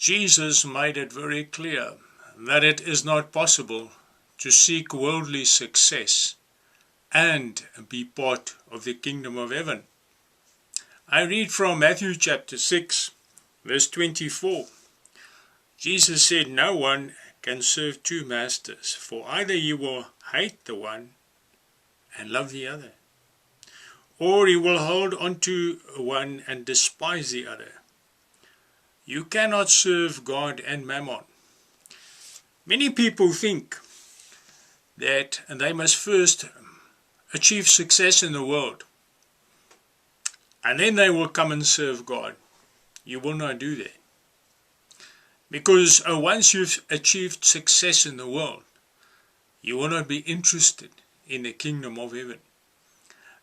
Jesus made it very clear that it is not possible to seek worldly success and be part of the kingdom of heaven. I read from Matthew chapter 6, verse 24. Jesus said, No one can serve two masters, for either you will hate the one and love the other, or you will hold on to one and despise the other. You cannot serve God and mammon. Many people think that they must first achieve success in the world and then they will come and serve God. You will not do that. Because uh, once you've achieved success in the world, you will not be interested in the kingdom of heaven.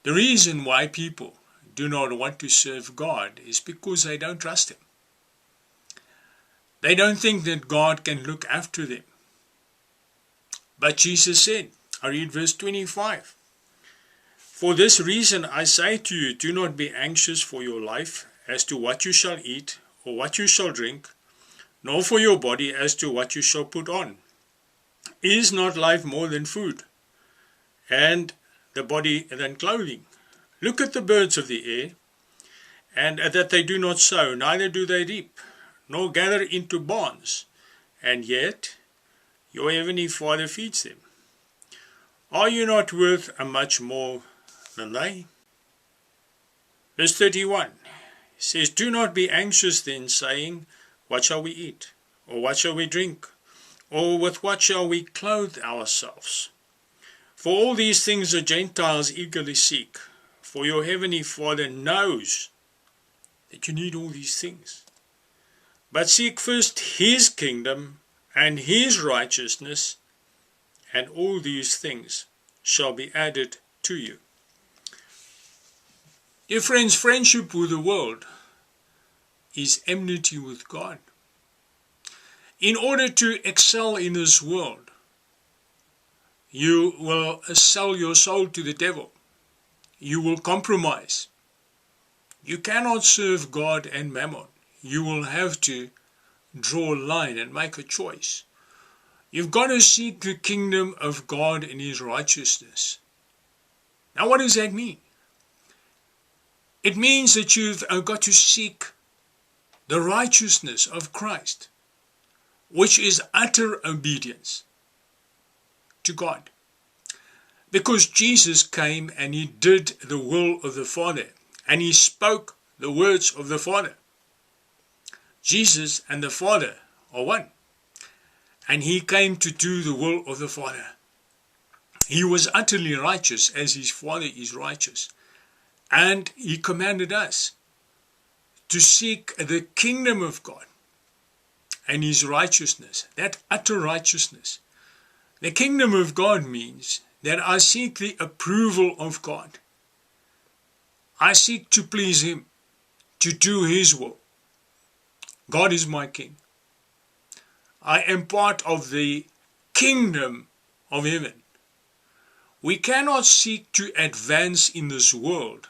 The reason why people do not want to serve God is because they don't trust Him. They don't think that God can look after them. But Jesus said, I read verse 25, For this reason I say to you, do not be anxious for your life as to what you shall eat or what you shall drink, nor for your body as to what you shall put on. Is not life more than food, and the body than clothing? Look at the birds of the air, and that they do not sow, neither do they reap, nor gather into barns, and yet your heavenly Father feeds them. Are you not worth a much more than they? Verse 31 says, Do not be anxious then, saying, What shall we eat? Or what shall we drink? Or with what shall we clothe ourselves? For all these things the Gentiles eagerly seek, for your heavenly Father knows that you need all these things. But seek first his kingdom and his righteousness, and all these things shall be added to you. Dear friends, friendship with the world is enmity with God. In order to excel in this world, you will sell your soul to the devil. You will compromise. You cannot serve God and mammon you will have to draw a line and make a choice. You've got to seek the kingdom of God and His righteousness. Now, what does that mean? It means that you've uh, got to seek the righteousness of Christ, which is utter obedience to God. Because Jesus came and He did the will of the Father, and He spoke the words of the Father. Jesus and the Father are one. And he came to do the will of the Father. He was utterly righteous as his Father is righteous. And he commanded us to seek the kingdom of God and his righteousness, that utter righteousness. The kingdom of God means that I seek the approval of God. I seek to please him, to do his will. God is my king. I am part of the kingdom of heaven. We cannot seek to advance in this world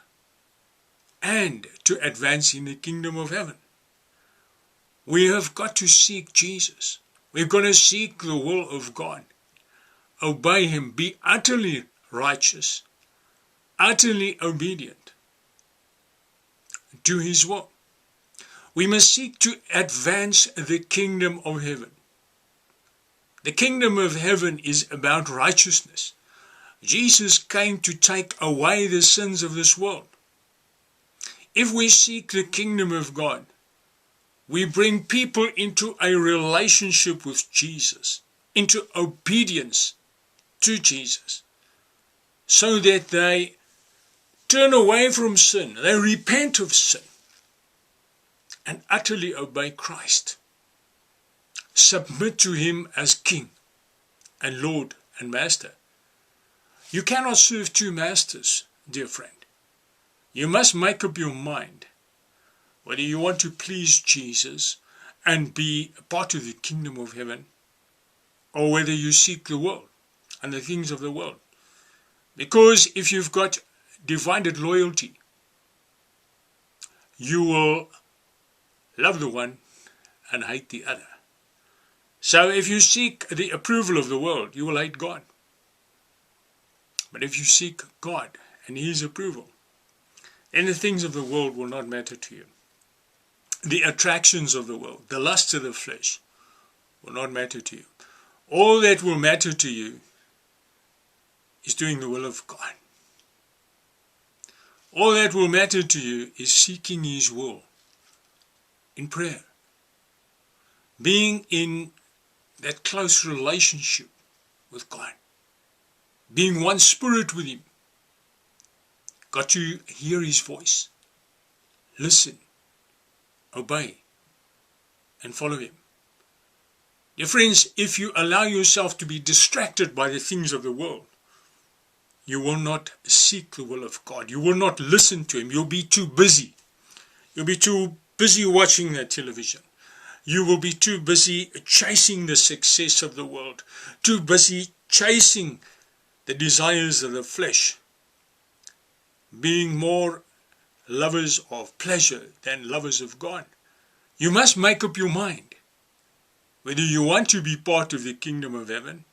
and to advance in the kingdom of heaven. We have got to seek Jesus. We're going to seek the will of God. Obey Him. Be utterly righteous, utterly obedient. to His will. We must seek to advance the kingdom of heaven. The kingdom of heaven is about righteousness. Jesus came to take away the sins of this world. If we seek the kingdom of God, we bring people into a relationship with Jesus, into obedience to Jesus, so that they turn away from sin, they repent of sin, and utterly obey Christ. Submit to him as King and Lord and Master. You cannot serve two masters, dear friend. You must make up your mind whether you want to please Jesus and be a part of the kingdom of heaven or whether you seek the world and the things of the world. Because if you've got divided loyalty, you will love the one and hate the other. So if you seek the approval of the world, you will hate God. But if you seek God and His approval, then the things of the world will not matter to you. The attractions of the world, the lusts of the flesh, will not matter to you. All that will matter to you is doing the will of God. All that will matter to you is seeking His will in prayer. Being in that close relationship with God. Being one spirit with Him. Got to hear His voice. Listen. Obey. And follow Him. Dear friends, if you allow yourself to be distracted by the things of the world, you will not seek the will of God. You will not listen to Him. You'll be too busy. You'll be too busy watching that television. You will be too busy chasing the success of the world, too busy chasing the desires of the flesh, being more lovers of pleasure than lovers of God. You must make up your mind whether you want to be part of the kingdom of heaven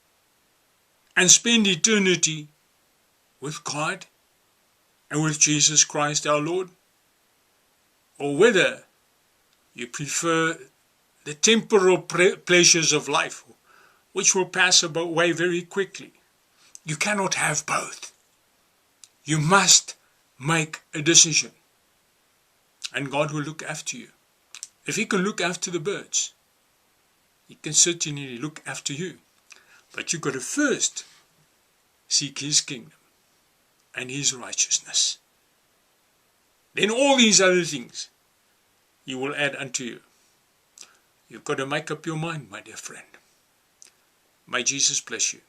and spend eternity with God and with Jesus Christ our Lord, or whether you prefer the temporal pleasures of life, which will pass away very quickly. You cannot have both. You must make a decision. And God will look after you. If He can look after the birds, He can certainly look after you. But you've got to first seek His kingdom and his righteousness. Then all these other things he will add unto you. You've got to make up your mind, my dear friend. May Jesus bless you.